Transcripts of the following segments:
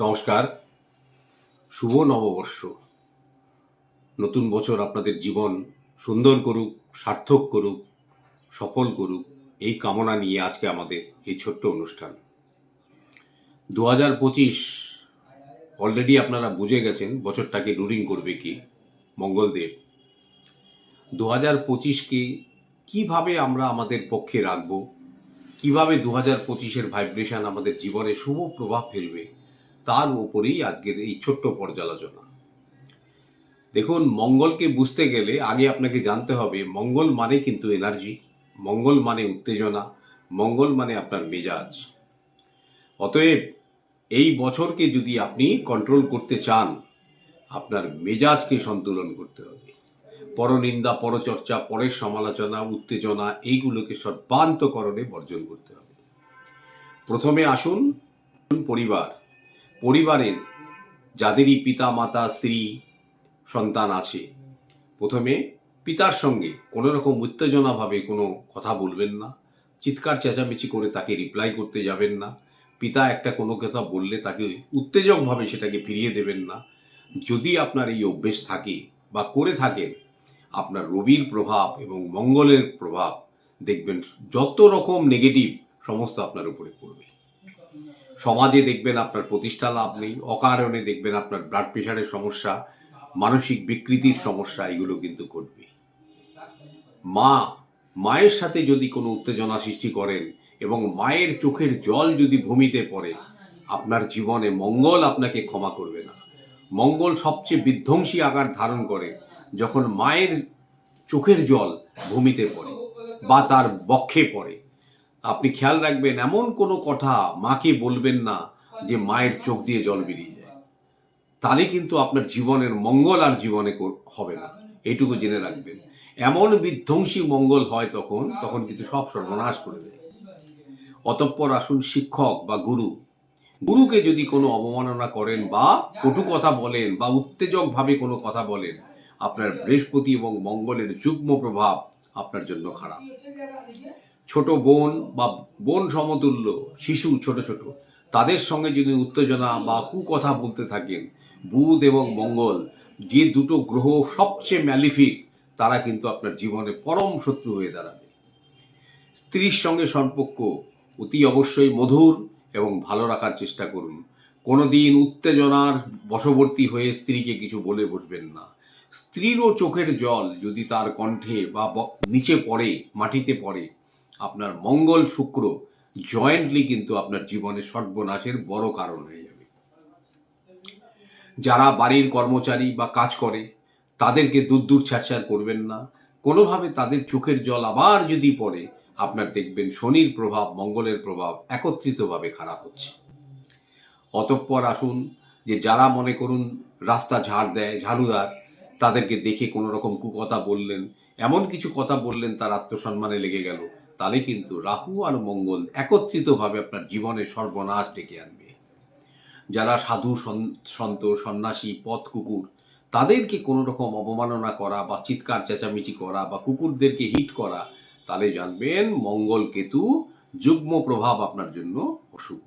নমস্কার। শুভ নববর্ষ। নতুন বছর আপনাদের জীবন সুন্দর করুক, সার্থক করুক, সফল করুক, এই কামনা নিয়ে আজকে আমাদের এই ছোট্ট অনুষ্ঠান। দু হাজার পঁচিশ অলরেডি আপনারা বুঝে গেছেন বছরটাকে রুলিং করবে কি? মঙ্গলদেব। দু হাজার পঁচিশকে কীভাবে আমরা আমাদের পক্ষে রাখব? কীভাবে দু হাজার পঁচিশের ভাইব্রেশন আমাদের জীবনে শুভ প্রভাব ফেলবে? তার উপরেই আজকের এই ছোট্ট পর্যালোচনা। দেখুন, মঙ্গলকে বুঝতে গেলে আগে আপনাকে জানতে হবে, মঙ্গল মানে কিন্তু এনার্জি মঙ্গল মানে উত্তেজনা, মঙ্গল মানে আপনার মেজাজ। অতএব এই বছরকে যদি আপনি কন্ট্রোল করতে চান, আপনার মেজাজকে সন্তুলন করতে হবে। পরনিন্দা, পরচর্চা, পরের সমালোচনা, উত্তেজনা, এইগুলোকে সর্বান্তকরণে বর্জন করতে হবে। প্রথমে আসুন, পরিবার। পরিবারের যাদেরই পিতা, মাতা, স্ত্রী, সন্তান আছে, প্রথমে পিতার সঙ্গে কোনো রকম উত্তেজনাভাবে কোনো কথা বলবেন না, চিৎকার চেঁচামেচি করে তাকে রিপ্লাই করতে যাবেন না, পিতা একটা কোনো কথা বললে তাকে উত্তেজকভাবে সেটাকে ফিরিয়ে দেবেন না। যদি আপনার এই অভ্যেস থাকে বা করে থাকেন, আপনার রবির প্রভাব এবং মঙ্গলের প্রভাব দেখবেন, যত রকম নেগেটিভ সমস্ত আপনার উপরে পড়বে। সমাজে দেখবেন আপনার প্রতিষ্ঠা লাভ নেই, অকারণে দেখবেন আপনার ব্লাড প্রেশারের সমস্যা, মানসিক বিকৃতির সমস্যা, এগুলো কিন্তু ঘটবে। মা, মায়ের সাথে যদি কোনো উত্তেজনা সৃষ্টি করেন এবং মায়ের চোখের জল যদি ভূমিতে পড়ে, আপনার জীবনে মঙ্গল আপনাকে ক্ষমা করবে না। মঙ্গল সবচেয়ে বিধ্বংসী আকার ধারণ করে যখন মায়ের চোখের জল ভূমিতে পড়ে বা তার বক্ষে পড়ে। আপনি খেয়াল রাখবেন, এমন কোনো কথা মাকে বলবেন না যে মায়ের চোখ দিয়ে জল বেরিয়ে যায়। তাহলে কিন্তু আপনার জীবনের মঙ্গল আর জীবনে হবে না। এইটুকু জেনে রাখবেন। এমন বিধ্বংসী মঙ্গল হয় তখন তখন কিন্তু সব সর্বনাশ করে দেয়। অতঃপর আসুন শিক্ষক বা গুরু। গুরুকে যদি কোনো অবমাননা করেন বা কটু কথা বলেন বা উত্তেজকভাবে কোনো কথা বলেন, আপনার বৃহস্পতি এবং মঙ্গলের যুগ্ম প্রভাব আপনার জন্য খারাপ। ছোট বোন বা বোন সমতুল্য, শিশু ছোট ছোট, তাদের সঙ্গে যদি উত্তেজনা বা কুকথা বলতে থাকেন, বুধ এবং মঙ্গল, যে দুটো গ্রহ সবচেয়ে ম্যালিফিক, তারা কিন্তু আপনার জীবনে পরম শত্রু হয়ে দাঁড়াবে। স্ত্রীর সঙ্গে সম্পর্ক অতি অবশ্যই মধুর এবং ভালো রাখার চেষ্টা করুন। কোনোদিন উত্তেজনার বশবর্তী হয়ে স্ত্রীকে কিছু বলে বসবেন না। স্ত্রীরও চোখের জল যদি তার কণ্ঠে ব- নিচে পড়ে, মাটিতে পড়ে আপনার মঙ্গল শুক্র জয়েন্টলি কিন্তু আপনার জীবনে সর্বনাশের বড় কারণ হয়ে যাবে। যারা বাড়ির কর্মচারী বা কাজ করে, তাদেরকে দূর দূর ছ্যাঁচার করবেন না। কোনোভাবে তাদের চোখের জল আবার যদি পড়ে, আপনার দেখবেন শনির প্রভাব, মঙ্গলের প্রভাব একত্রিতভাবে খারাপ হচ্ছে। অতঃপর আসুন যে যারা মনে করুন রাস্তা ঝাড় দেয়, ঝাড়ুদার, তাদেরকে দেখে কোনো রকম কুকথা বললেন, এমন কিছু কথা বললেন তার আত্মসম্মানে লেগে গেল। তাহলে কিন্তু রাহু আর মঙ্গল একত্রিতভাবে আপনার জীবনে সর্বনাশ ডেকে আনবে। যারা সাধু সন- সন্ত, সন্ন্যাসী, পথ কুকুর, তাদেরকে কোনো রকম অবমাননা করা বা চিৎকার, চেঁচামেচি করা বা কুকুরদেরকে হিট করা, তাহলে জানবেন মঙ্গল কেতু যুগ্ম প্রভাব আপনার জন্য অশুভ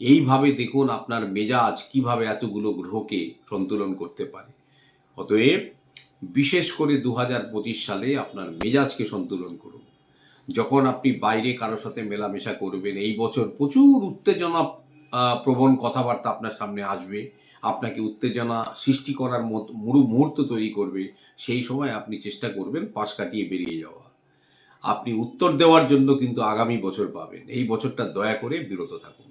এইভাবে দেখুন আপনার মেজাজ কীভাবে এতগুলো গ্রহকে সন্তুলন করতে পারে। অতএব বিশেষ করে দু হাজার পঁচিশ সালে আপনার মেজাজকে সন্তুলন করুন। যখন আপনি বাইরে কারোর সাথে মেলামেশা করবেন, এই বছর প্রচুর উত্তেজনা প্রবণ কথাবার্তা আপনার সামনে আসবে। আপনাকে উত্তেজনা সৃষ্টি করার মত মুড়ু মুহূর্ত তৈরি করবে। সেই সময় আপনি চেষ্টা করবেন পাশ কাটিয়ে বেরিয়ে যাওয়া। আপনি উত্তর দেওয়ার জন্য কিন্তু আগামী বছর পাবেন। এই বছরটা দয়া করে বিরত থাকুন।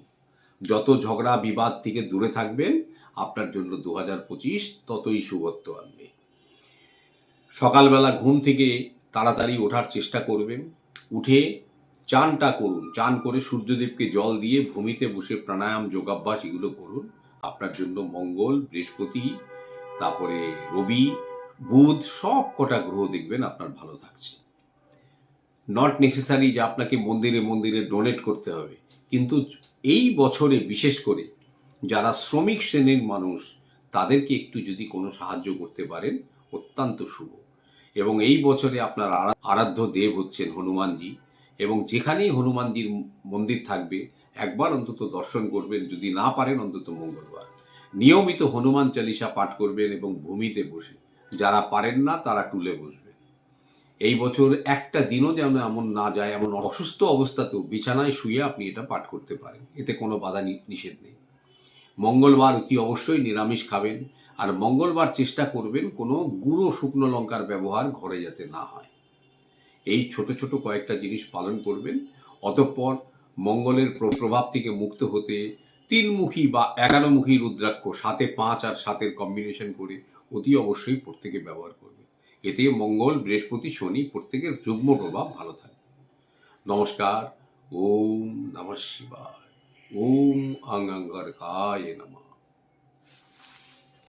যত ঝগড়া, বিবাদ থেকে দূরে থাকবেন, আপনার জন্য দু পঁচিশ ততই শুভত্ব আনবে। সকালবেলা ঘুম থেকে তাড়াতাড়ি ওঠার চেষ্টা করবেন। উঠে চানটা করুন। চান করে সূর্যদেবকে জল দিয়ে ভূমিতে বসে প্রাণায়াম, যোগাভ্যাস এগুলো করুন। আপনার জন্য মঙ্গল, বৃহস্পতি, তারপরে রবি, বুধ, সব কটা গ্রহ দেখবেন আপনার ভালো থাকছে। নট নেসেসারি যে আপনাকে মন্দিরে মন্দিরে ডোনেট করতে হবে। কিন্তু এই বছরে বিশেষ করে যারা শ্রমিক শ্রেণির মানুষ, তাদেরকে একটু যদি কোনো সাহায্য করতে পারেন, অত্যন্ত শুভ। এবং এই বছরে আপনার আরাধ্য দেব হচ্ছেন হনুমানজি। এবং যেখানেই হনুমানজির মন্দির থাকবে, একবার অন্তত দর্শন করবেন, যদি না পারেন, অন্তত মঙ্গলবার। নিয়মিত হনুমান চালিসা পাঠ করবেন এবং ভূমিতে বসে। যারা পারেন না, তারা টুলে বসবেন। এই বছর একটা দিনও যেন এমন না যায়, এমন অসুস্থ অবস্থাতেও বিছানায় শুয়ে আপনি এটা পাঠ করতে পারেন। এতে কোনো বাধা নিষেধ নেই। মঙ্গলবার অতি অবশ্যই নিরামিষ খাবেন। আর মঙ্গলবার চেষ্টা করবেন কোনো গুঁড়ো শুকনো লঙ্কার ব্যবহার ঘরে যাতে না হয়। এই ছোট ছোট কয়েকটা জিনিস পালন করবেন, অতঃপর মঙ্গলের প্র- প্রভাব থেকে মুক্ত হতে তিনমুখী বা এগারোমুখী রুদ্রাক্ষ সাতে পাঁচ আর সাতের কম্বিনেশন করে অতি অবশ্যই প্রত্যেকে ব্যবহার করবে এতে মঙ্গল বৃহস্পতি শনি প্রত্যেকের যুগ্ম প্রভাব ভালো থাকবে। নমস্কার, ওম নমঃ শিবায়, ওম অঙ্গাঙ্গারকায় নমঃ।